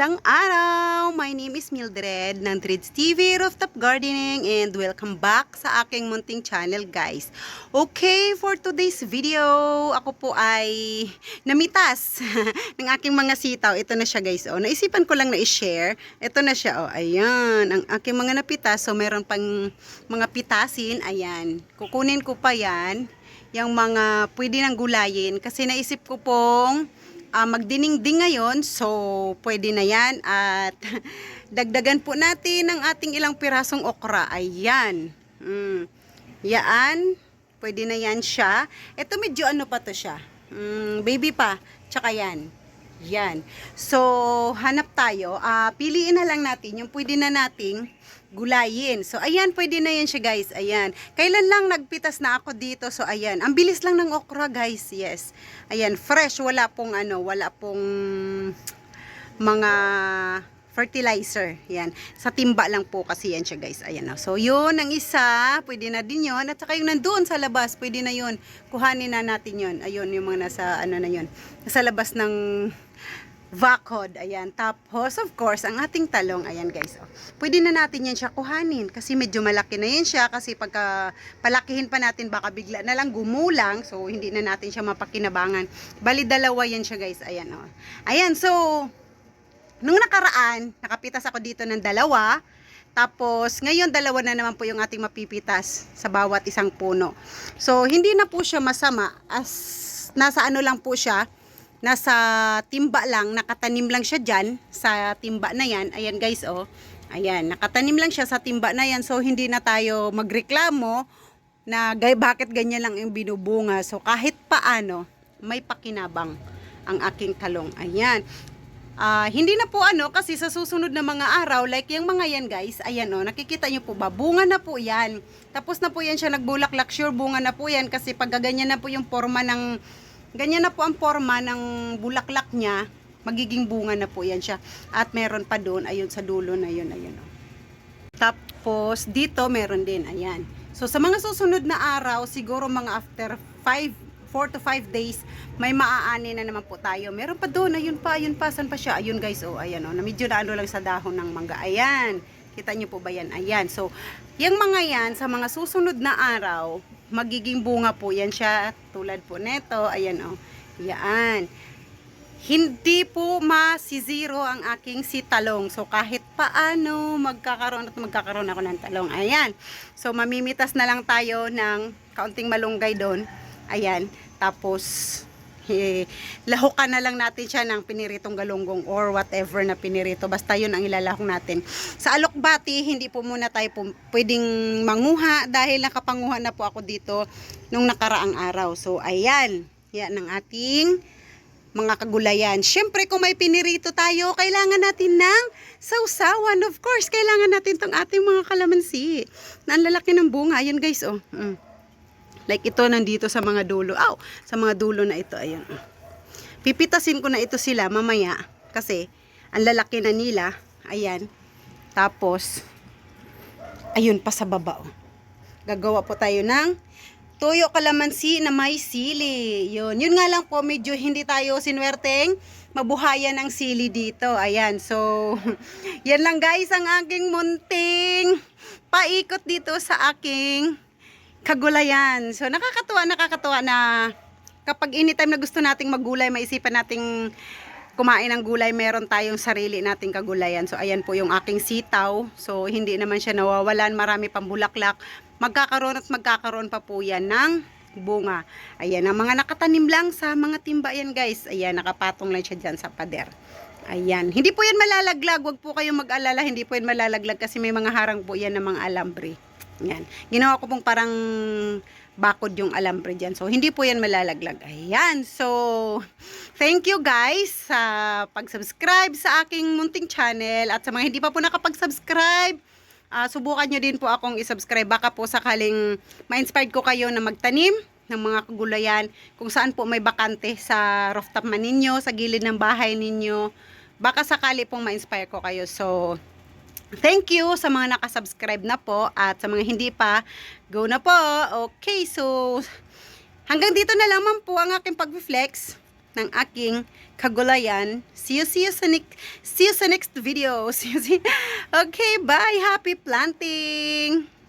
magandang araw! Is Mildred ng Dreads TV Rooftop Gardening and welcome back sa aking munting channel guys. Okay, for today's video, ako po ay namitas ng aking mga sitaw. Ito na siya guys. Oh, naisipan ko lang na i-share. Ito na siya. Oh, ayan. Ang aking mga napitas. So, meron pang mga pitasin. Ayan. Kukunin ko pa yan. Yung mga pwede nang gulayin. Kasi naisip ko pong ah, magdiningding ngayon. So, pwede na yan. At dagdagan po natin ang ating ilang pirasong okra. Ayan. Mm. Yaan. Pwede na yan siya. Ito medyo ano pa to siya. Mm, baby pa. Tsaka yan. Yan. So, hanap tayo. Ah, piliin na lang natin yung pwede na nating gulayin. So, ayan, pwede na yan siya, guys. Ayan. Kailan lang nagpitas na ako dito. So, ayan. Ang bilis lang ng okra, guys. Yes. Ayan, fresh. Wala pong ano, wala pong mga fertilizer. Yan. Sa timba lang po kasi yan siya, guys. Ayan. oh. So, yun ang isa. Pwede na din yun. At saka yung nandun sa labas, pwede na yun. Kuhanin na natin yun. Ayun, yung mga nasa, ano na yun. Nasa labas ng vacod. Ayan. Tapos, of course, ang ating talong. Ayan, guys. Oh. Pwede na natin yan siya kuhanin. Kasi medyo malaki na yan siya. Kasi pagka palakihin pa natin, baka bigla na lang gumulang. So, hindi na natin siya mapakinabangan. Bali, dalawa yan siya, guys. Ayan, oh. Ayan, so, nung nakaraan, nakapitas ako dito ng dalawa. Tapos, ngayon, dalawa na naman po yung ating mapipitas sa bawat isang puno. So, hindi na po siya masama. As, nasa ano lang po siya, nasa timba lang, nakatanim lang siya dyan, sa timba na yan. Ayan guys, oh. Ayan, nakatanim lang siya sa timba na yan. So, hindi na tayo magreklamo na bakit ganyan lang yung binubunga. So, kahit paano, may pakinabang ang aking talong. Ayan. Ah, hindi na po ano kasi sa susunod na mga araw like yung mga yan guys ayan oh nakikita nyo po ba bunga na po yan tapos na po yan siya nagbulaklak sure bunga na po yan kasi pag ganyan na po yung forma ng ganyan na po ang forma ng bulaklak niya magiging bunga na po yan siya at meron pa doon ayun sa dulo na yun ayun oh. Tapos, dito meron din, ayan. So, sa mga susunod na araw, siguro mga after 5, 4 to 5 days, may maaani na naman po tayo. Meron pa doon, ayun pa, ayun pa, saan pa siya? Ayun guys, oh, ayan, oh, na medyo na ano lang sa dahon ng mangga. Ayan, kita nyo po ba yan? Ayan, so, yung mga yan, sa mga susunod na araw, magiging bunga po yan siya, tulad po neto, ayan, oh, yan hindi po masizero ang aking si talong. So, kahit paano magkakaroon at magkakaroon ako ng talong. Ayan. So, mamimitas na lang tayo ng kaunting malunggay doon. Ayan. Tapos, eh, lahukan na lang natin siya ng piniritong galunggong or whatever na pinirito. Basta yun ang ilalahok natin. Sa alokbati, hindi po muna tayo po pwedeng manguha dahil nakapanguha na po ako dito nung nakaraang araw. So, ayan. Yan ang ating mga kagulayan. Siyempre, kung may pinirito tayo, kailangan natin ng sausawan. Of course, kailangan natin tong ating mga kalamansi. Na lalaki ng bunga. Ayan guys, oh. Mm. Like ito, nandito sa mga dulo. Aw, sa mga dulo na ito. Ayan. oh. Pipitasin ko na ito sila mamaya. Kasi, ang lalaki na nila. Ayan. Tapos, ayun pa sa baba, oh. Gagawa po tayo ng Tuyo kalamansi na may sili. Yun. Yun nga lang po, medyo hindi tayo sinwerteng mabuhayan ng sili dito. Ayan. So, yan lang guys ang aking munting paikot dito sa aking kagulayan. So, nakakatuwa, nakakatuwa na kapag anytime na gusto nating maggulay, maisipan nating kumain ng gulay, meron tayong sarili nating kagulayan. So, ayan po yung aking sitaw. So, hindi naman siya nawawalan. Marami pang bulaklak. Magkakaroon at magkakaroon pa po yan ng bunga. Ayan, ang mga nakatanim lang sa mga timba yan guys. Ayan, nakapatong lang siya dyan sa pader. Ayan, hindi po yan malalaglag. Huwag po kayong mag-alala, hindi po yan malalaglag kasi may mga harang po yan ng mga alambre. Yan. Ginawa ko pong parang bakod yung alambre dyan. So, hindi po yan malalaglag. Ayan. So, thank you guys sa pag-subscribe sa aking munting channel. At sa mga hindi pa po nakapag-subscribe, ah, subukan nyo din po akong isubscribe. Baka po sakaling ma-inspired ko kayo na magtanim ng mga kagulayan. Kung saan po may bakante sa rooftop man ninyo, sa gilid ng bahay ninyo. Baka sakali pong ma-inspire ko kayo. So, Thank you sa mga nakasubscribe na po at sa mga hindi pa, go na po. Okay, so hanggang dito na lamang po ang aking pag-flex. ng aking kagulayan. See you, see you sa next, see you sa next video. See you, see Okay, bye! Happy planting!